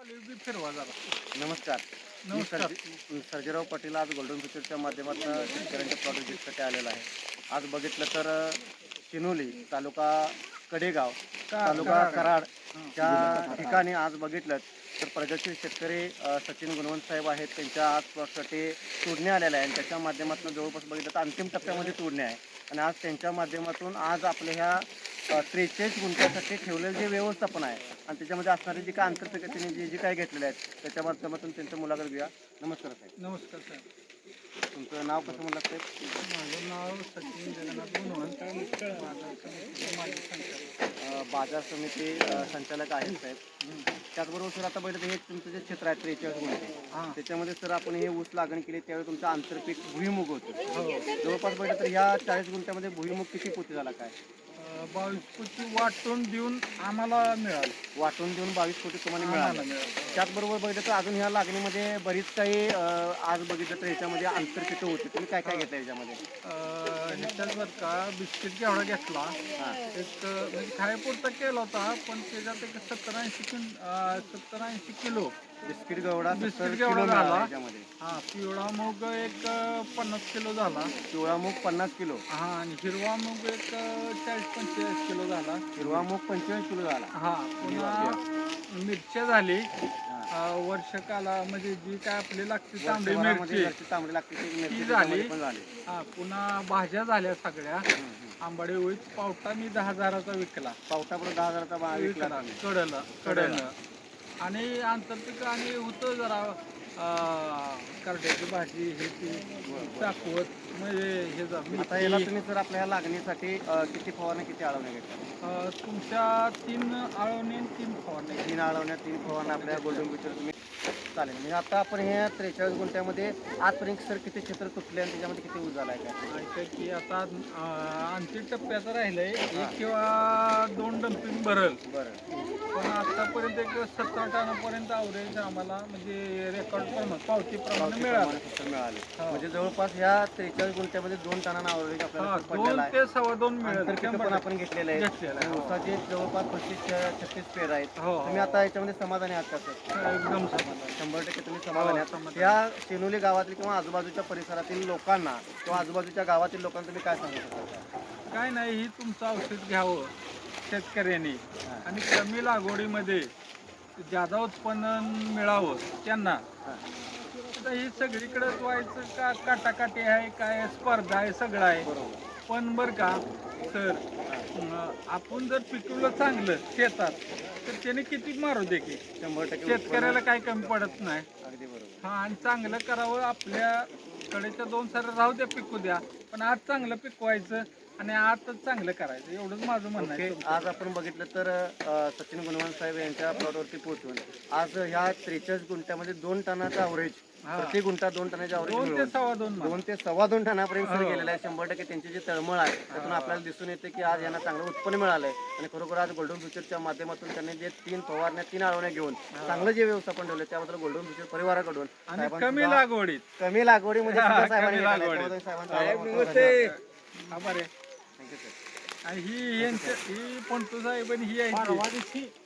फिरवा नमस्कार. मी नमस्कार. सर्जी- सर्जेराव पाटील आज गोल्डन फ्युचरच्या माध्यमातून शेतकऱ्यांच्या विजिटसाठी आलेला आहे. आज बघितलं तर अ, शिनोली तालुका कडेगाव तालुका कराड. त्या ठिकाणी आज बघितलं तर प्रगतशील शेतकरी अ, सचिन गुणवंत साहेब आहेत. त्यांच्या आज प्लॉटसाठी तोडणे आलेल्या आहे आणि त्याच्या माध्यमातून जवळपास बघितलं तर अंतिम टप्प्यामध्ये तोडणे आहे आणि आज त्यांच्या माध्यमातून आज आपल्या ह्या त्रेचाळीस गुंठ्यासाठी ठेवलेलं जे व्यवस्थापन आहे आणि त्याच्यामध्ये असणारे जे काय आंतरपिकं त्यांनी जे जे काय घेतलेले आहेत त्याच्या माध्यमातून त्यांचं मुलाखत घेऊया. नमस्कार साहेब. नमस्कार साहेब. तुमचं नाव कसं म्हणलं साहेब? माझं नाव सचिन जगन्नाथ गुणवंत माझा समितीचा माजी संचालक. अ, बाजार समिती अ, संचालक आहेत साहेब. त्याचबरोबर सर आता बघितलं तर हे तुमचं जे क्षेत्र आहे त्रेचाळीस गुंठे हां. त्याच्यामध्ये सर आपण हे ऊस लागण केली त्यावेळी तुमचं आंतरपीक भुईमुग होतं. हो. जवळपास बघितलं तर ह्या चाळीस गुंठ्यामध्ये भुईमुग किती पोती झाला काय? बावीस कोटी वाटून देऊन आम्हाला मिळालं. वाटून देऊन बावीस कोटी तुम्हाला आम्हाला मिळालं. मिळालं. त्याचबरोबर बघितलं तर अजून ह्या लागणीमध्ये बरीच काही अ, आज बघितलं तर ह्याच्यामध्ये आंतरपिकं होती. तुम्ही काय काय घेतलं ह्याच्यामध्ये? अं, ह्याच्यात बरं का बिस्किट केवढा घेतला. एक अं, म्हणजे खायापुरता केला होता पण त्याच्यात एक सत्तर ऐंशी किलो सत्तर ऐंशी किलो बिस्किट गवडा बिस्किट केवढा किलो मिळाला झाला? हा पिवळा मूग एक अं, पन्नास किलो झाला पिवळा मूग पन्नास किलो हा आणि हिरवा मूग एक अं, चाळीस पंचेचाळीस किलो झाला हिरवा मूग पंचेचाळीस किलो झाला हा पुन्हा मिरच्या झाली. अं, वर्षकाला म्हणजे जी काय आपली लागते तांबडी वर्षभरामध्ये मिरची घरची तांबडी लागते ती मिरची ती त्याच्यामध्ये झाली. पण झाली हा पुन्हा भाज्या झाल्या सगळ्या हम्म, हम्म. आंबाडी होईत पावटा मी दहा हजाराचा विकला पावटापुढे दहा हजाराचा बा- विकला तुम्ही. कडलं कडलं. आणि आंतरपिक आणि होतं जरा करड्याची भाजी हे ती चाकवत म्हणजे हे जा आता याला. तुम्ही सर आपल्या ह्या लागणीसाठी अ, किती फवारण्या किती आळवण्या घेतल्या? अं, तुमच्या तीन आळवणी आणि तीन फवारण्या तीन आळवण्या तीन फवारण्या आपल्या गोल्डन बीचवर तुम्ही चालेल. म्हणजे आता आपण ह्या त्रेचाळीस गुंठ्यामध्ये आजपर्यंत सर किती क्षेत्र तुटले आणि त्याच्यामध्ये किती झाला आहे काय? ऐका की आता अं, अंतिम टप्प्याचं राहिलंय एक किंवा दोन डम्पिंग भरल. बरं. पण आतापर्यंत एक सत्तर टनापर्यंत अवरेज आम्हाला म्हणजे रेकॉर्ड प्रमाण पावती प्रमाणे मिळालं. पावसाप्रमाणे फक्त मिळाले. हा. म्हणजे जवळपास ह्या त्रेचाळीस गुंठ्यामध्ये दोन टनांना आवरेज आपल्याला हा पडलेला आहे. ते सव्वा दोन मिळेल. आंतरपिकं पण आपण घेतलेले आहे, आणि हो. ऊसाचे जवळपास पस्तीस छत्तीस पेर आहेत. हो हो. तुम्ही आता याच्यामध्ये समाधानी आहात का सर? एकदम समाधान. शंभर टक्के तुम्ही समाधानी आहात. समाधानी. या शेनोली गावातील किंवा आजूबाजूच्या परिसरातील लोकांना किंवा आजूबाजूच्या गावातील लोकांना तुम्ही काय सांगू शकता? काय नाही ही तुमचं औषध घ्यावं. शेतकऱ्यांनी. आणि कमी लागवडीमध्ये जादा उत्पन्न मिळावं त्यांना. हा. आता ही सगळीकडेच व्हायचं का काटाकाटी आहे काय स्पर्धा आहे सगळं आहे. पण बरं का सर आपण जर पिकवलं चांगलं शेतात तर त्याने किती मारू दे की? शंभर टक्के शेतकऱ्याला काही कमी पडत नाही. हा आणि चांगलं करावं आपल्याकडेच्या दोन सर राहू द्या पिकू द्या. पण आज चांगलं पिकवायचं आणि आजच चांगलं करायचं एवढंच माझं म्हणणं आहे. आज आपण बघितलं तर अ, सचिन गुणवंत साहेब यांच्या प्लॉटवरती पोहोचून आज ह्या त्रेचाळीस गुंठ्यामध्ये दोन टनाचा अवरेज हा. प्रति गुंठा दोन टनाचे दोन ते अवरेज सव्वा दोन मार्क. दोन ते सव्वा दोन टनापर्यंत सर हो. गेलेलं आहे शंभर टक्के त्यांची जी तळमळ आहे त्यातून आपल्याला दिसून येते की आज यांना चांगलं उत्पन्न मिळालंय आणि खरोखर आज गोल्डन फ्युचरच्या माध्यमातून त्यांनी जे तीन फवारण्या तीन आळवण्या घेऊन चांगलं जे व्यवस्थापन ठेवलं त्याबद्दल गोल्डन फ्युचर परिवाराकडून आणि कमी सुद्धा- लागवडीत कमी लागवडीमध्ये सुद्धा साहेबांनी आहे. त्याबद्दल साहेबांचं. आभार आहे Thank you, sir. आणि ही यांच्या ही पंतू साहेब आणि ही आहे